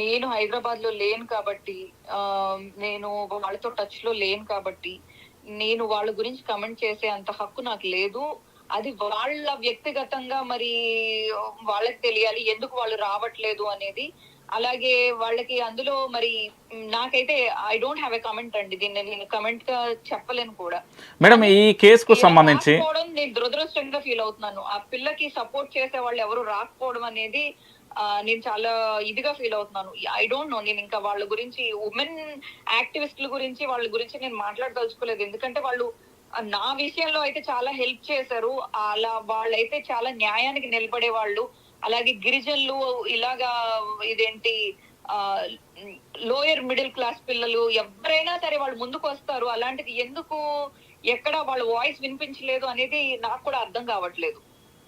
నేను హైదరాబాద్లో లేను కాబట్టి ఆ, నేను వాళ్ళతో టచ్లో లేను కాబట్టి నేను వాళ్ళ గురించి కమెంట్ చేసే అంత హక్కు నాకు లేదు. అది వాళ్ళ వ్యక్తిగతంగా మరి వాళ్ళకి తెలియాలి ఎందుకు వాళ్ళు రావట్లేదు అనేది. అలాగే వాళ్ళకి అందులో మరి నాకైతే I don't have a comment అండి. దీన్ని నేను కమెంట్గా చెప్పలేను కూడా. మేడం ఈ కేసుకు సంబంధించి నేను దురదృష్టంగా ఫీల్ అవుతున్నాను. ఆ పిల్లకి సపోర్ట్ చేసే వాళ్ళు ఎవరు రాకపోవడం అనేది నేను చాలా ఇదిగా ఫీల్ అవుతున్నాను. ఐ డోంట్ నో నేను ఇంకా వాళ్ళ గురించి ఉమెన్ యాక్టివిస్టుల గురించి వాళ్ళ గురించి నేను మాట్లాడదలుచుకోలేదు. ఎందుకంటే వాళ్ళు నా విషయంలో అయితే చాలా హెల్ప్ చేశారు. అలా వాళ్ళైతే చాలా న్యాయానికి నిలబడే వాళ్ళు. అలాగే గిరిజనులు ఇలాగా ఇదేంటి లోయర్ మిడిల్ క్లాస్ పిల్లలు ఎవరైనా సరే వాళ్ళు ముందుకు వస్తారు. అలాంటిది ఎందుకు ఎక్కడ వాళ్ళ వాయిస్ వినిపించలేదు అనేది నాకు కూడా అర్థం కావట్లేదు.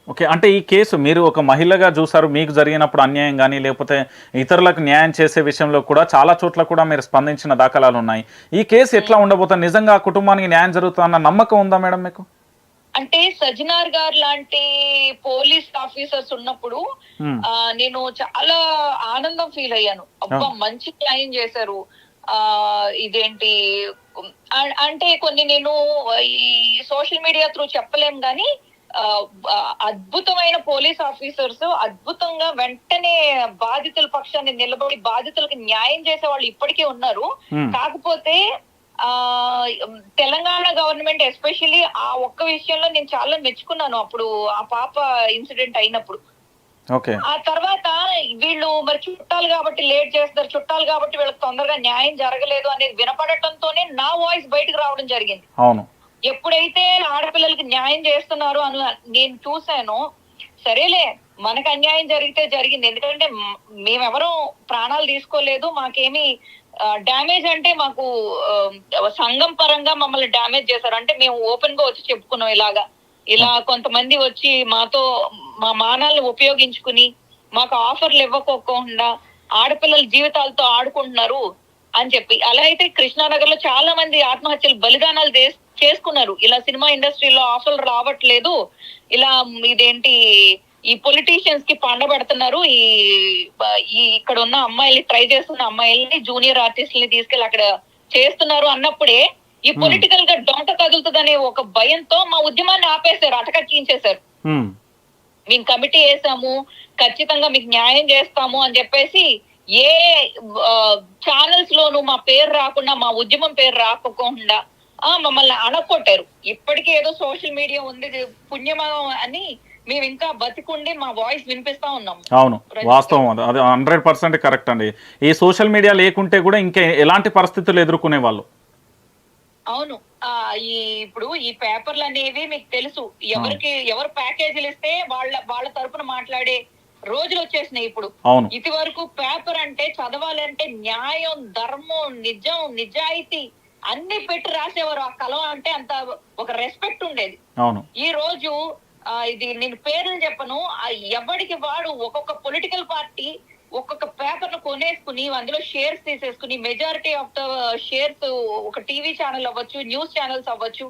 ఓకే అంటే ఈ కేసు మీరు ఒక మహిళగా చూసారు మీకు జరిగినప్పుడు అన్యాయం కానీ లేకపోతే ఇతరులకు న్యాయం చేసే విషయంలో కూడా చాలా చోట్ల కూడా మీరు స్పందించిన దాఖలాలు ఉన్నాయి. ఈ కేసు ఎట్లా ఉండబోతుంది? నిజంగా కుటుంబానికి న్యాయం జరుగుతుందన్న నమ్మకం ఉందా మేడం మీకు? అంటే సజ్జనార్ గారు లాంటి పోలీస్ ఆఫీసర్స్ ఉన్నప్పుడు నేను చాలా ఆనందం ఫీల్ అయ్యాను. అబ్బా మంచి న్యాయం చేశారు. ఆ ఇదేంటి? అంటే కొన్ని నేను ఈ సోషల్ మీడియా త్రూ చెప్పలేం ఆ, అద్భుతమైన పోలీస్ ఆఫీసర్స్ అద్భుతంగా వెంటనే బాధితుల పక్షాన్ని నిలబడి బాధితులకు న్యాయం చేసే వాళ్ళు ఇప్పటికీ ఉన్నారు. కాకపోతే ఆ తెలంగాణ గవర్నమెంట్ ఎస్పెషల్లీ ఆ ఒక్క విషయంలో నేను చాలా మెచ్చుకున్నాను అప్పుడు ఆ పాప ఇన్సిడెంట్ అయినప్పుడు. ఆ తర్వాత వీళ్ళు మరి చుట్టాలు కాబట్టి లేట్ చేస్తారు చుట్టాలు కాబట్టి వీళ్ళకి తొందరగా న్యాయం జరగలేదు అనేది వినపడటంతోనే నా వాయిస్ బయటకు రావడం జరిగింది. అవును. ఎప్పుడైతే ఆడపిల్లలకి న్యాయం చేస్తున్నారు అని నేను చూశాను సరేలే మనకు అన్యాయం జరిగితే జరిగింది. ఎందుకంటే మేమెవరూ ప్రాణాలు తీసుకోలేదు మాకేమి డ్యామేజ్ అంటే మాకు సంఘం పరంగా మమ్మల్ని డ్యామేజ్ చేశారు. అంటే మేము ఓపెన్గా వచ్చి చెప్పుకున్నాం ఇలాగా. ఇలా కొంతమంది వచ్చి మాతో మా మానాలను ఉపయోగించుకుని మాకు ఆఫర్లు ఇవ్వకోకుండా ఆడపిల్లల జీవితాలతో ఆడుకుంటున్నారు. అని చెప్పి అలా అయితే కృష్ణానగర్లో చాలా మంది ఆత్మహత్యలు బలిదానాలు చేస్- చేసుకున్నారు. ఇలా సినిమా ఇండస్ట్రీలో ఆఫర్లు రావట్లేదు. ఇలా ఇదేంటి ఈ పొలిటీషియన్స్కి పండబెడుతున్నారు. ఈ ఇక్కడ ఉన్న అమ్మాయిల్ని ట్రై చేస్తున్న అమ్మాయిల్ని జూనియర్ ఆర్టిస్టుల్ని తీసుకెళ్ళి అక్కడ చేస్తున్నారు అన్నప్పుడే ఈ పొలిటికల్గా డొంక తగులుతుందనే ఒక భయంతో మా ఉద్యమాన్ని ఆపేశారు అటకట్టించేశారు. మేము కమిటీ వేసాము ఖచ్చితంగా మీకు న్యాయం చేస్తాము అని చెప్పేసి ఏ ఛానల్స్ లోను మా పేరు రాకుండా మా ఉద్యమం పేరు రాకోకుండా ఆ మమ్మల్ని అణకొట్టారు ఇప్పటికీ ఏదో సోషల్ మీడియా ఉంది పుణ్యమా అని మేము ఇంకా బతికుండి మా వాయిస్ వినిపిస్తా ఉన్నాం. అవును వాస్తవం అది. అది హండ్రెడ్ పర్సెంట్ కరెక్ట్ అండి. ఈ సోషల్ మీడియా లేకుంటే కూడా ఇంకా ఎలాంటి పరిస్థితులు ఎదుర్కొనే వాళ్ళు? అవును. ఆ ఈ ఇప్పుడు ఈ పేపర్లు అనేవి మీకు తెలుసు. ఎవరికి ఎవరు ప్యాకేజీలు ఇస్తే వాళ్ళ వాళ్ళ తరపున మాట్లాడే రోజులు వచ్చేసినాయి ఇప్పుడు. ఇది వరకు పేపర్ అంటే చదవాలంటే న్యాయం ధర్మం నిజం నిజాయితీ అన్ని పెట్టి రాసేవారు. ఆ కలం అంటే అంత ఒక రెస్పెక్ట్ ఉండేది. ఈ రోజు ఇది నేను పేర్లు చెప్పను. ఆ ఎవడికి వాడు ఒక్కొక్క పొలిటికల్ పార్టీ ఒక్కొక్క పేపర్ను కొనేసుకుని అందులో షేర్స్ తీసేసుకుని మెజారిటీ ఆఫ్ ద షేర్స్ ఒక టీవీ ఛానల్ అవ్వచ్చు న్యూస్ ఛానల్స్ అవ్వచ్చు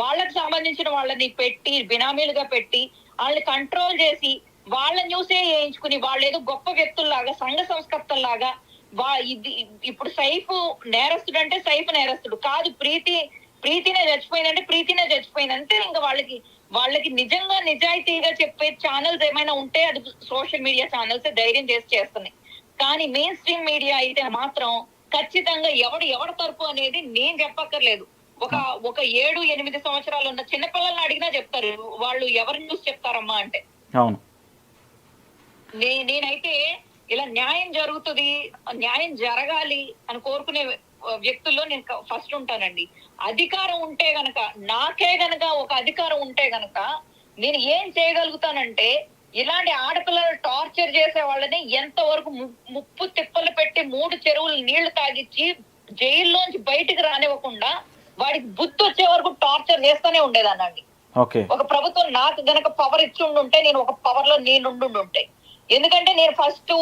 వాళ్ళకి సంబంధించిన వాళ్ళని పెట్టి బినామీలుగా పెట్టి వాళ్ళని కంట్రోల్ చేసి వాళ్ళ న్యూసే వేయించుకుని వాళ్ళు ఏదో గొప్ప వ్యక్తుల్లాగా సంఘ సంస్కర్తల్లాగా వా ఇది ఇప్పుడు సైఫ్ నేరస్తుడు అంటే సైఫ్ నేరస్తుడు కాదు ప్రీతి ప్రీతినే చచ్చిపోయిందంటే ప్రీతినే చచ్చిపోయిందంటే ఇంకా వాళ్ళకి వాళ్ళకి నిజంగా నిజాయితీగా చెప్పే ఛానల్స్ ఏమైనా ఉంటే అది సోషల్ మీడియా ఛానల్స్ ధైర్యం చేసి చేస్తున్నాయి కానీ మెయిన్ స్ట్రీమ్ మీడియా అయితే మాత్రం ఖచ్చితంగా ఎవడు ఎవడ తరపు అనేది నేను చెప్పక్కర్లేదు. ఒక ఒక ఏడు ఎనిమిది సంవత్సరాలు ఉన్న చిన్నపిల్లల్ని అడిగినా చెప్తారు వాళ్ళు ఎవరి న్యూస్ చెప్తారమ్మా అంటే. అవును. నేనైతే ఇలా న్యాయం జరుగుతుంది న్యాయం జరగాలి అని కోరుకునే వ్యక్తుల్లో నేను ఫస్ట్ ఉంటానండి. అధికారం ఉంటే గనక నాకే గనక ఒక అధికారం ఉంటే గనక నేను ఏం చేయగలుగుతానంటే ఇలాంటి ఆడపిల్లలు టార్చర్ చేసే వాళ్ళని ఎంతవరకు ము- ముప్పు తిప్పలు పెట్టి మూడు చెరువులు నీళ్ళు తాగిచ్చి జైల్లోంచి బయటికి రానివ్వకుండా వాడికి బుద్ధి వచ్చే వరకు టార్చర్ చేస్తూనే ఉండేదానండి ఓకే. ఒక ప్రభుత్వం నాకు గనక పవర్ ఇచ్చి ఉంటే నేను ఒక పవర్లో నేను ఉంటే ఎందుకంటే నేను ఫస్ట్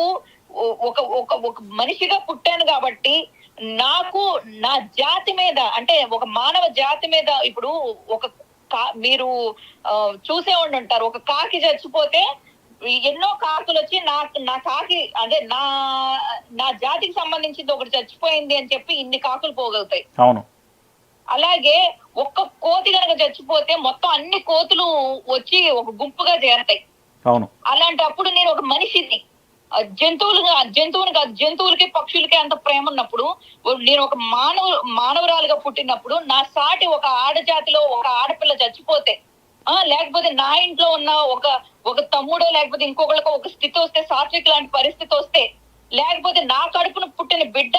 ఒక ఒక ఒక మనిషిగా పుట్టాను కాబట్టి నాకు నా జాతి మీద అంటే ఒక మానవ జాతి మీద ఇప్పుడు ఒక కా- మీరు చూసే ఉండి ఉంటారు. ఒక కాకి చచ్చిపోతే ఎన్నో కాకులు వచ్చి నా నా కాకి అదే నా నా జాతికి సంబంధించింది ఒకటి చచ్చిపోయింది అని చెప్పి ఇన్ని కాకులు పోగలుగుతాయి. అవును. అలాగే ఒక్క కోతి కనుక చచ్చిపోతే మొత్తం అన్ని కోతులు వచ్చి ఒక గుంపుగా చేరతాయి. అవును. అలాంటప్పుడు నేను ఒక మనిషిని ఆ జంతువులుగా జంతువుని కాదు జంతువులకి పక్షులకి అంత ప్రేమ ఉన్నప్పుడు నేను ఒక మానవ మానవరాలుగా పుట్టినప్పుడు నా సాటి ఒక ఆడజాతిలో ఒక ఆడపిల్ల చచ్చిపోతే ఆ లేకపోతే నా ఇంట్లో ఉన్న ఒక ఒక తమ్ముడో లేకపోతే ఇంకొకళ్ళకి ఒక స్థితి వస్తే సాత్విక్ లాంటి పరిస్థితి వస్తే లేకపోతే నా కడుపున పుట్టిన బిడ్డ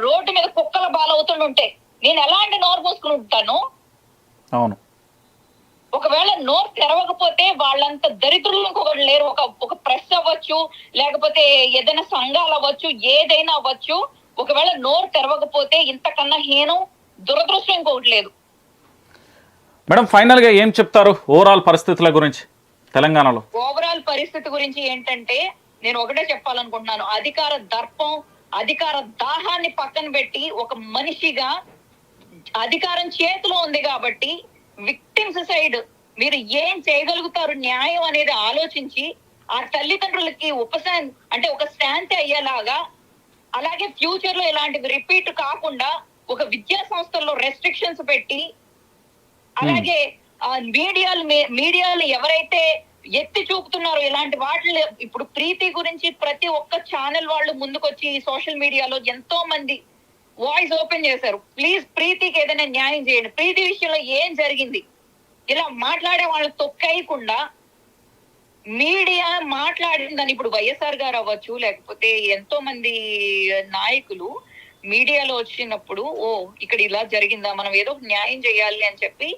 రోడ్డు మీద కుక్కల బాలవుతుంటే నేను ఎలాంటి నోరు మూసుకుని ఉంటాను? అవును. ఒకవేళ నోరు తెరవకపోతే వాళ్ళంత దరిద్రులు ఇంకొకరు లేరు. ఒక ఒక ప్రెస్ అవ్వచ్చు లేకపోతే ఏదైనా సంఘాలు అవ్వచ్చు ఏదైనా అవ్వచ్చు. ఒకవేళ నోరు తెరవకపోతే ఇంతకన్నా హీనం దురదృష్టం ఇంకొకటి లేదు. మేడం ఫైనల్గా ఏం చెప్తారు ఓవరాల్ పరిస్థితుల గురించి తెలంగాణలో? ఓవరాల్ పరిస్థితి గురించి ఏంటంటే నేను ఒకటే చెప్పాలనుకుంటున్నాను. అధికార దర్పం అధికార దాహాన్ని పక్కన పెట్టి ఒక మనిషిగా అధికారం చేతిలో ఉంది కాబట్టి విక్టిమ్స్ సైడ్ మీరు ఏం చేయగలుగుతారు న్యాయం అనేది ఆలోచించి ఆ తల్లిదండ్రులకి ఉపశాన్ అంటే ఒక శాంతి అయ్యేలాగా అలాగే ఫ్యూచర్లో ఇలాంటివి రిపీట్ కాకుండా ఒక విద్యా సంస్థల్లో రెస్ట్రిక్షన్స్ పెట్టి అలాగే ఆ మీడియాలు మీడియాలు ఎవరైతే ఎత్తి చూపుతున్నారో ఇలాంటి వాటిని ఇప్పుడు ప్రీతి గురించి ప్రతి ఒక్క ఛానల్ వాళ్ళు ముందుకొచ్చి సోషల్ మీడియాలో ఎంతో మంది వాయిస్ ఓపెన్ చేశారు. ప్లీజ్ ప్రీతికి ఏదైనా న్యాయం చేయండి. ప్రీతి విషయంలో ఏం జరిగింది? ఇలా మాట్లాడే వాళ్ళని తొక్కయకుండా మీడియా మాట్లాడిందని ఇప్పుడు వైఎస్ఆర్ గారు అవ్వచ్చు లేకపోతే ఎంతో మంది నాయకులు మీడియాలో వచ్చినప్పుడు ఓ ఇక్కడ ఇలా జరిగిందా మనం ఏదో న్యాయం చేయాలి అని చెప్పి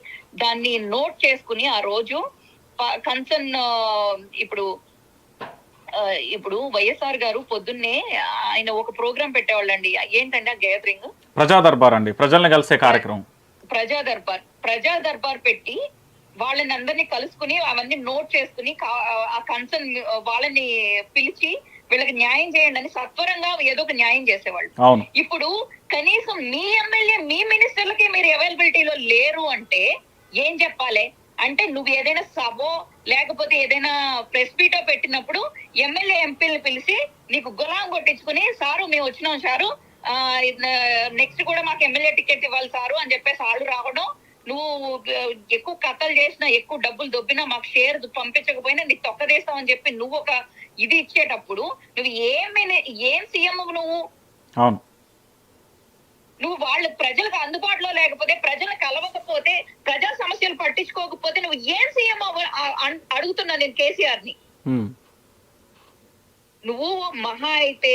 దాన్ని నోట్ చేసుకుని ఆ రోజు కన్సర్న్ ఇప్పుడు ఇప్పుడు వైఎస్ఆర్ గారు పొద్దున్నే ఆయన ఒక ప్రోగ్రాం పెట్టేవాళ్ళండి. ఏంటంటే ఆ గ్యాదరింగ్? ప్రజా దర్బార్ అండి. ప్రజల్ని కలిసే కార్యక్రమం. ప్రజా దర్బార్ ప్రజా దర్బార్ పెట్టి వాళ్ళని అందరినీ కలుసుకుని అవన్నీ నోట్ చేసుకుని ఆ కన్సర్న్ వాళ్ళని పిలిచి వీళ్ళకి న్యాయం చేయండి అని సత్వరంగా ఏదో ఒక న్యాయం చేసేవాళ్ళు. ఇప్పుడు కనీసం మీ ఎమ్మెల్యే మీ మినిస్టర్లకి మీరు అవైలబిలిటీలో లేరు అంటే ఏం చెప్పాలి? అంటే నువ్వు ఏదైనా సభో లేకపోతే ఏదైనా ప్రెస్ మీటో పెట్టినప్పుడు ఎమ్మెల్యే ఎంపీలు పిలిచి నీకు గులాం కొట్టించుకుని సారు మేము వచ్చినాం సారు నెక్స్ట్ కూడా మాకు ఎమ్మెల్యే టికెట్ ఇవ్వాలి సారు అని చెప్పేసి వాళ్ళు రావడం నువ్వు ఎక్కువ కథలు చేసినా ఎక్కువ డబ్బులు దొబ్బినా మాకు షేర్ పంపించకపోయినా నీకు తొక్కదేస్తామని చెప్పి నువ్వు ఒక ఇది ఇచ్చేటప్పుడు నువ్వు ఏమైనా ఏం సీఎం నువ్వు? అవును. నువ్వు వాళ్ళ ప్రజలకు అందుబాటులో లేకపోతే ప్రజలు కలవకపోతే ప్రజా సమస్యలు పట్టించుకోకపోతే నువ్వు ఏం సీఎం అడుగుతున్నా నేను కేసీఆర్ని. నువ్వు మహా అయితే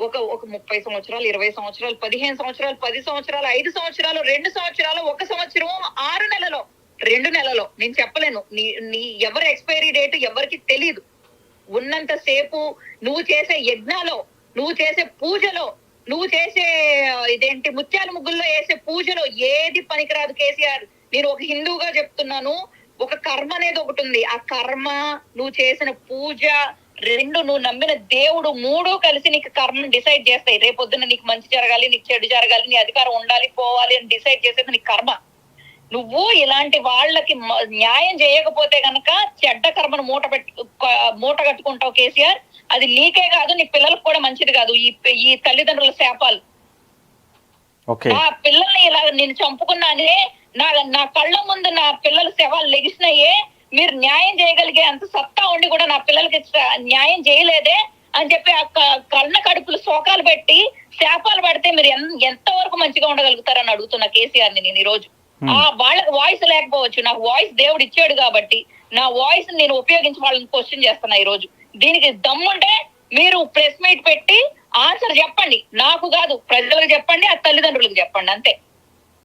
ఒక ఒక ముప్పై సంవత్సరాలు ఇరవై సంవత్సరాలు పదిహేను సంవత్సరాలు పది సంవత్సరాలు ఐదు సంవత్సరాలు రెండు సంవత్సరాలు ఒక సంవత్సరం ఆరు నెలలో రెండు నెలలో. నేను చెప్పలేను. నీ నీ ఎవరి ఎక్స్పైరీ డేట్ ఎవరికి తెలియదు ఉన్నంత సేపు నువ్వు చేసే యజ్ఞాలో నువ్వు చేసే పూజలో నువ్వు చేసే ఇదేంటి ముత్యాల ముగ్గుల్లో వేసే పూజలో ఏది పనికిరాదు కేసీఆర్. నేను ఒక హిందువుగా చెప్తున్నాను. ఒక కర్మ అనేది ఒకటి ఉంది. ఆ కర్మ నువ్వు చేసిన పూజ రెండు నువ్వు నమ్మిన దేవుడు మూడు కలిసి నీకు కర్మను డిసైడ్ చేస్తాయి. రేపొద్దున నీకు మంచి జరగాలి నీకు చెడు జరగాలి నీ అధికారం ఉండాలి పోవాలి అని డిసైడ్ చేసేది నీ కర్మ. నువ్వు ఇలాంటి వాళ్ళకి న్యాయం చేయకపోతే గనక చెడ్డ కర్మను మూట పెట్టు మూట కట్టుకుంటావు కేసీఆర్. అది నీకే కాదు నీ పిల్లలకు కూడా మంచిది కాదు. ఈ ఈ తల్లిదండ్రుల శాపాలు. నా పిల్లల్ని ఇలా నేను చంపుకున్నానే నా నా కళ్ళ ముందు నా పిల్లల శవాలు లెగిసినాయే. మీరు న్యాయం చేయగలిగే అంత సత్తా ఉండి కూడా నా పిల్లలకి న్యాయం చేయలేదే అని చెప్పి ఆ క- కళ్ళ కడుపులు శోకాలు పెట్టి శాపాలు పెడితే మీరు ఎంత వరకు మంచిగా ఉండగలుగుతారని అడుగుతున్నా కేసీఆర్ని నేను ఈ రోజు. ఆ వాళ్ళకి వాయిస్ లేకపోవచ్చు నాకు వాయిస్ దేవుడు ఇచ్చాడు కాబట్టి నా వాయిస్ నేను ఉపయోగించి వాళ్ళని క్వశ్చన్ చేస్తున్నా ఈ రోజు దీనికి దమ్ముంటే మీరు ప్రెస్ మీట్ పెట్టి ఆన్సర్ చెప్పండి. నాకు కాదు ప్రజలకు చెప్పండి ఆ తల్లిదండ్రులకు చెప్పండి అంతే.